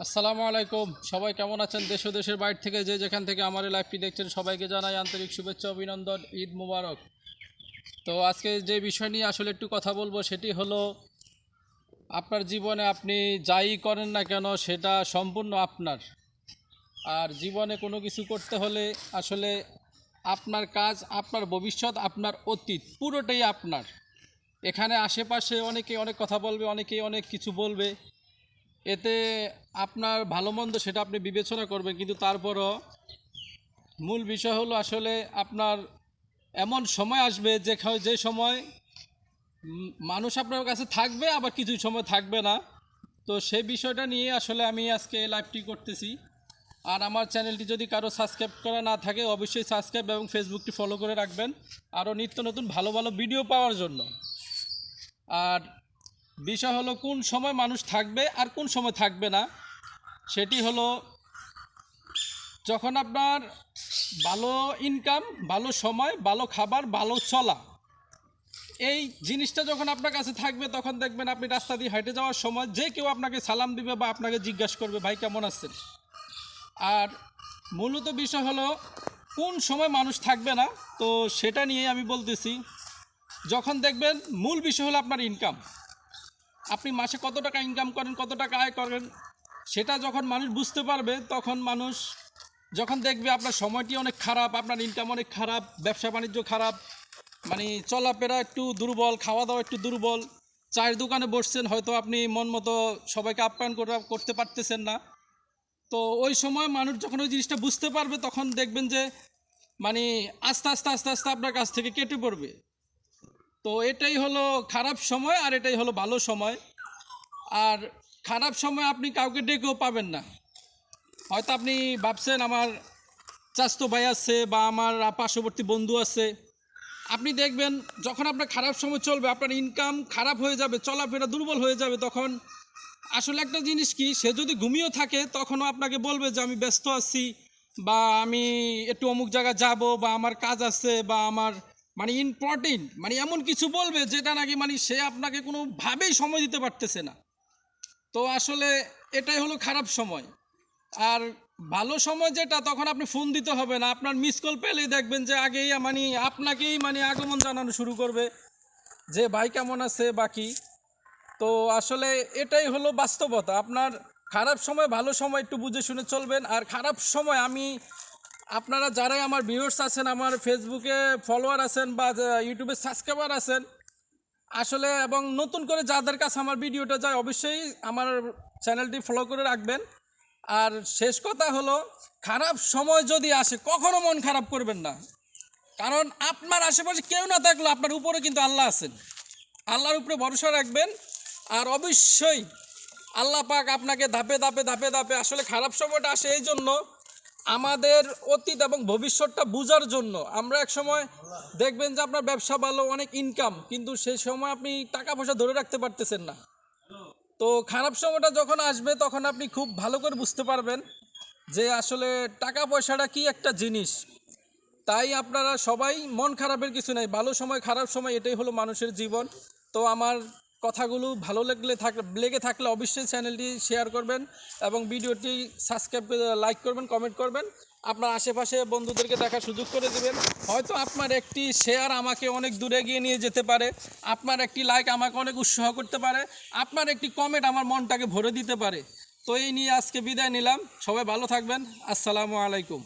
আসসালামু আলাইকুম। সবাই কেমন আছেন? দেশ ও দেশের বাইরে থেকে যে যেখান থেকে আমার এই লাইভটি দেখছেন, সবাইকে জানাই আন্তরিক শুভেচ্ছা, অভিনন্দন, ঈদ মুবারক। তো আজকে যে বিষয় নিয়ে আসলে একটু কথা বলব, সেটি হলো, আপনার জীবনে আপনি যাই করেন না কেন, সেটা সম্পূর্ণ আপনার। আর জীবনে কোনো কিছু করতে হলে আসলে আপনার কাজ, আপনার ভবিষ্যৎ, আপনার অতীত, পুরোটাই আপনার। এখানে আশেপাশে অনেকে অনেক কথা বলবে, অনেকেই অনেক কিছু বলবে এতে আপনার ভালো মন্দ সেটা আপনি বিবেচনা করবেন, কিন্তু তারপরও মূল বিষয় হলো আসলে আপনার এমন সময় আসবে যে যে সময় মানুষ আপনার কাছে থাকবে, আবার কিছু সময় থাকবে না। তো সেই বিষয়টা নিয়ে আসলে আমি আজকে লাইভটি করতেছি। আর আমার চ্যানেলটি যদি কারও সাবস্ক্রাইব করা না থাকে, অবশ্যই সাবস্ক্রাইব এবং ফেসবুকটি ফলো করে রাখবেন। আরও নিত্য নতুন ভালো ভালো ভিডিও পাওয়ার জন্য। আর বিষয় হলো কোন সময় মানুষ থাকবে আর কোন সময় থাকবে না। সেটি হলো যখন আপনার ভালো ইনকাম ভালো সময়, ভালো খাবার, ভালো চলা, এই জিনিসটা যখন আপনার কাছে থাকবে, তখন দেখবেন আপনি রাস্তা দিয়ে হেঁটে যাওয়ার সময় যে কেউ আপনাকে সালাম দিবে বা আপনাকে জিজ্ঞাসা করবে, ভাই, কেমন আছেন? আর মূলত বিষয় হলো কোন সময় মানুষ থাকবে না, তো সেটা নিয়ে আমি বলতেছি, যখন দেখবেন মূল বিষয় হলো আপনার ইনকাম আপনি মাসে কত টাকা ইনকাম করেন, কত টাকা আয় করেন, সেটা যখন মানুষ বুঝতে পারবে, তখন মানুষ যখন দেখবে আপনার সময়টি অনেক খারাপ, আপনার ইনকাম অনেক খারাপ, ব্যবসা বাণিজ্য খারাপ মানে চলাফেরা একটু দুর্বল খাওয়া দাওয়া একটু দুর্বল, চায়ের দোকানে বসছেন, হয়তো আপনি মন মতো সবাইকে আপ্যায়ন করা, করতে পারতেছেন না। তো ওই সময় মানুষ যখন ওই জিনিসটা বুঝতে পারবে, তখন দেখবেন যে মানে আস্তে আস্তে আস্তে আস্তে আপনার কাছ থেকে কেটে পড়বে। তো এটাই হলো খারাপ সময় আর এটাই হলো ভালো সময়। আর খারাপ সময় আপনি কাউকে ডেকেও পাবেন না। হয়তো আপনি ভাবছেন আমার চাস্তো ভাই আছে বা আমার পার্শ্ববর্তী বন্ধু আছে। আপনি দেখবেন যখন আপনার খারাপ সময় চলবে, আপনার ইনকাম খারাপ হয়ে যাবে, চলাফেরা দুর্বল হয়ে যাবে তখন। আসলে একটা জিনিস কি, সে যদি ঘুমিয়েও থাকে তখনও আপনাকে বলবে যে, আমি ব্যস্ত আছি বা আমি একটু অমুক জায়গায় যাব বা আমার কাজ আছে বা আমার মানে ইম্পর্টেন্ট মানে এমন কিছু বলবে যেটা নাকি মানে সে আপনাকে কোনোভাবেই সময় দিতে পারতেছে না। তো আসলে এটাই হলো খারাপ সময়। আর ভালো সময় যেটা, তখন আপনি ফোন দিতে হবে না। আপনার মিস কল পেলেই দেখবেন যে আগেই মানে আপনাকেই মানে আগমন জানানো শুরু করবে যে, ভাই, কেমন আছে বাকি তো আসলে এটাই হলো বাস্তবতা। আপনার খারাপ সময় ভালো সময় একটু বুঝে শুনে চলবেন। আর খারাপ সময় আমি আপনারা যারাই আমার ভিউয়ার্স আছেন, আমার ফেসবুকে ফলোয়ার আছেন বা ইউটিউবে সাবস্ক্রাইবার আছেন, আসলে এবং নতুন করে যাদের কাছে আমার ভিডিওটা যায়, অবশ্যই আমার চ্যানেলটি ফলো করে রাখবেন। আর শেষ কথা হলো, খারাপ সময় যদি আসে, কখনো মন খারাপ করবেন না। কারণ আপনার আশেপাশে কেউ না থাকলে আপনার উপরে কিন্তু আল্লাহ আছেন। আল্লাহর উপরে ভরসা রাখবেন। আর অবশ্যই আল্লাহ পাক আপনাকে ধাপে ধাপে ধাপে ধাপে আসলে খারাপ সময়টা আসে, এই জন্য আমাদের অতীত এবং ভবিষ্যৎটা বোঝার জন্য আমরা এক সময় দেখবেন যে আপনার ব্যবসা ভালো, অনেক ইনকাম কিন্তু সেই সময় আপনি টাকা পয়সা ধরে রাখতে পারতেছেন না। তো খারাপ সময়টা যখন আসবে, তখন আপনি খুব ভালো করে বুঝতে পারবেন যে আসলে টাকা পয়সাটা কি একটা জিনিস। তাই আপনারা সবাই মন খারাপের কিছু নাই, ভালো সময় খারাপ সময় এটাই হলো মানুষের জীবন। তো আমার কথাগুলো ভালো লাগলে থাক লেগে থাকলে অবশ্যই চ্যানেলটি শেয়ার করবেন এবং ভিডিওটি সাবস্ক্রাইব লাইক করবেন কমেন্ট করবেন। আপনার আশেপাশে বন্ধুদেরকে দেখার সুযোগ করে দেবেন। হয়তো আপনার একটি শেয়ার আমাকে অনেক দূরে গিয়ে নিয়ে যেতে পারে। আপনার একটি লাইক আমাকে অনেক উৎসাহ করতে পারে। আপনার একটি কমেন্ট আমার মনটাকে ভরে দিতে পারে। তো এই নিয়ে আজকে বিদায় নিলাম। সবাই ভালো থাকবেন। আসসালামু আলাইকুম।